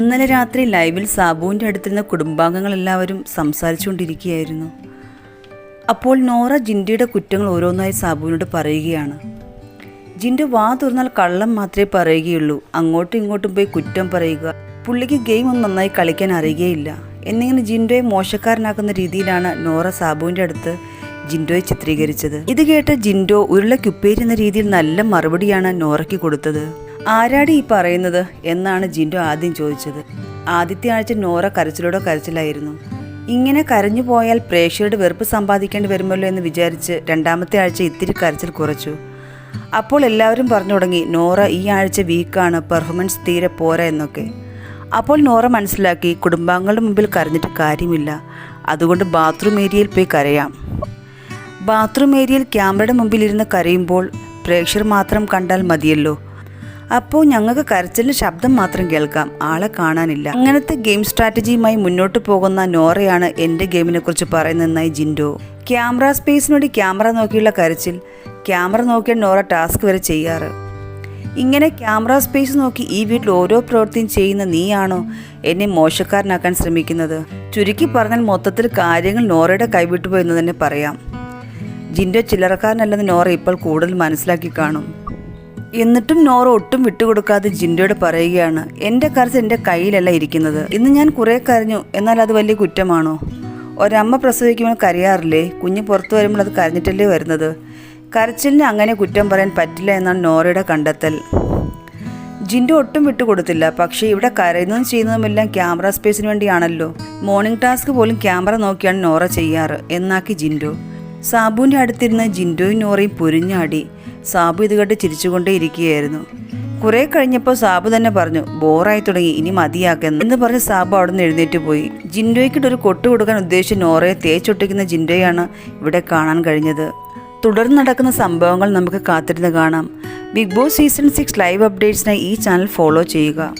ഇന്നലെ രാത്രി ലൈവിൽ സാബുവിന്റെ അടുത്തിരുന്ന കുടുംബാംഗങ്ങൾ എല്ലാവരും സംസാരിച്ചുകൊണ്ടിരിക്കുകയായിരുന്നു. അപ്പോൾ നോറ ജിൻഡിയുടെ കുറ്റങ്ങൾ ഓരോന്നായി സാബുവിനോട് പറയുകയാണ്. ജിൻഡു വാ തുറന്നാൽ കള്ളം മാത്രമേ പറയുകയുള്ളൂ. അങ്ങോട്ടും ഇങ്ങോട്ടും പോയി കുറ്റം പറയുക. പുള്ളിക്ക് ഗെയിം ഒന്നും നന്നായി കളിക്കാൻ അറിയുകയില്ല. എന്നിങ്ങനെ ജിൻഡോയെ മോശക്കാരനാക്കുന്ന രീതിയിലാണ് നോറ സാബുവിന്റെ അടുത്ത് ജിൻഡോയെ ചിത്രീകരിച്ചത്. ഇത് കേട്ട ജിൻഡോ ഉരുളക്കുപ്പേരി എന്ന രീതിയിൽ നല്ല മറുപടിയാണ് നോറയ്ക്ക് കൊടുത്തത്. ആരാടി ഈ പറയുന്നത്? എന്നാണ് ജിൻഡോ ആദ്യം ചോദിച്ചത്. ആദ്യത്തെ ആഴ്ച നോറ കരച്ചിലോടെ കരച്ചിലായിരുന്നു. ഇങ്ങനെ കരഞ്ഞു പോയാൽ പ്രേക്ഷകരുടെ വെറുപ്പ് സമ്പാദിക്കേണ്ടി വരുമല്ലോ എന്ന് വിചാരിച്ച് രണ്ടാമത്തെ ആഴ്ച ഇത്തിരി കരച്ചിൽ കുറച്ചു. അപ്പോൾ എല്ലാവരും പറഞ്ഞു തുടങ്ങി നോറ ഈ ആഴ്ച വീക്കാണ് പെർഫോമൻസ് തീരെ പോരാ എന്നൊക്കെ. അപ്പോൾ നോറ മനസ്സിലാക്കി കുടുംബാംഗങ്ങളുടെ മുമ്പിൽ കരഞ്ഞിട്ട് കാര്യമില്ല. അതുകൊണ്ട് ബാത്റൂം ഏരിയയിൽ പോയി കരയാം. ബാത്റൂം ഏരിയയിൽ ക്യാമറയുടെ മുമ്പിൽ ഇരുന്ന് കരയുമ്പോൾ പ്രേക്ഷകർ മാത്രം കണ്ടാൽ മതിയല്ലോ. അപ്പോൾ ഞങ്ങൾക്ക് കരച്ചിലിന് ശബ്ദം മാത്രം കേൾക്കാം. ആളെ കാണാനില്ല. അങ്ങനത്തെ ഗെയിം സ്ട്രാറ്റജിയുമായി മുന്നോട്ട് പോകുന്ന നോറയാണ് എന്റെ ഗെയിമിനെ കുറിച്ച് പറയുന്നതെന്നായി ജിൻഡോ. ക്യാമറ സ്പേസിനോട് ക്യാമറ നോക്കിയുള്ള കരച്ചിൽ. ക്യാമറ നോക്കിയ നോറ ടാസ്ക് വരെ ചെയ്യാറ്. ഇങ്ങനെ ക്യാമറ സ്പേസ് നോക്കി ഈ വീട്ടിൽ ഓരോ പ്രവൃത്തിയും ചെയ്യുന്ന നീയാണോ എന്നെ മോശക്കാരനാക്കാൻ ശ്രമിക്കുന്നത്? ചുരുക്കി പറഞ്ഞാൽ മൊത്തത്തിൽ കാര്യങ്ങൾ നോറയുടെ കൈവിട്ടുപോയി എന്ന് തന്നെ പറയാം. ജിൻഡോ ചില്ലറക്കാരനല്ലെന്ന് നോറ ഇപ്പോൾ കൂടുതൽ മനസ്സിലാക്കി കാണും. എന്നിട്ടും നോറ ഒട്ടും വിട്ടുകൊടുക്കാതെ ജിൻഡോട് പറയുകയാണ് എന്റെ കർസ് എന്റെ കയ്യിലല്ല ഇരിക്കുന്നത്. ഇന്ന് ഞാൻ കുറേ കരഞ്ഞു. എന്നാൽ അത് വലിയ കുറ്റമാണോ? ഒരമ്മ പ്രസവിക്കുമ്പോൾ കരയാറില്ലേ? കുഞ്ഞ് പുറത്തു വരുമ്പോൾ അത് കരഞ്ഞിട്ടല്ലേ വരുന്നത്? കരച്ചിലിന് അങ്ങനെ കുറ്റം പറയാൻ പറ്റില്ല എന്നാണ് നോറയുടെ കണ്ടെത്തൽ. ജിൻഡോ ഒട്ടും വിട്ടുകൊടുത്തില്ല. പക്ഷേ ഇവിടെ കരയുന്നതും ചെയ്യുന്നതുമെല്ലാം ക്യാമറ സ്പേസിന് വേണ്ടിയാണല്ലോ. മോർണിംഗ് ടാസ്ക് പോലും ക്യാമറ നോക്കിയാണ് നോറ ചെയ്യാറ് എന്നാക്കി ജിൻഡോ. സാബുവിന്റെ അടുത്തിരുന്ന് ജിൻഡോയും നോറയും പൊരിഞ്ഞാടി. സാബു ഇത് കേട്ട് ചിരിച്ചുകൊണ്ടേ ഇരിക്കുകയായിരുന്നു കുറെ കഴിഞ്ഞപ്പോൾ സാബു തന്നെ പറഞ്ഞു ബോറായി തുടങ്ങി ഇനി മതിയാക്കുന്നു എന്ന് പറഞ്ഞ് സാബു അവിടെ നിന്ന് എഴുന്നേറ്റ് പോയി. ജിൻഡോയ്ക്കിട്ട് ഒരു കൊട്ട് കൊടുക്കാൻ ഉദ്ദേശിച്ച് നോറയെ തേച്ചൊട്ടിക്കുന്ന ജിൻഡോയാണ് ഇവിടെ കാണാൻ കഴിഞ്ഞത്. തുടർന്ന് നടക്കുന്ന സംഭവങ്ങൾ നമുക്ക് കാത്തിരുന്ന് കാണാം. Bigg Boss season six live അപ്ഡേറ്റ്സിനായി ഈ ചാനൽ ഫോളോ ചെയ്യുക.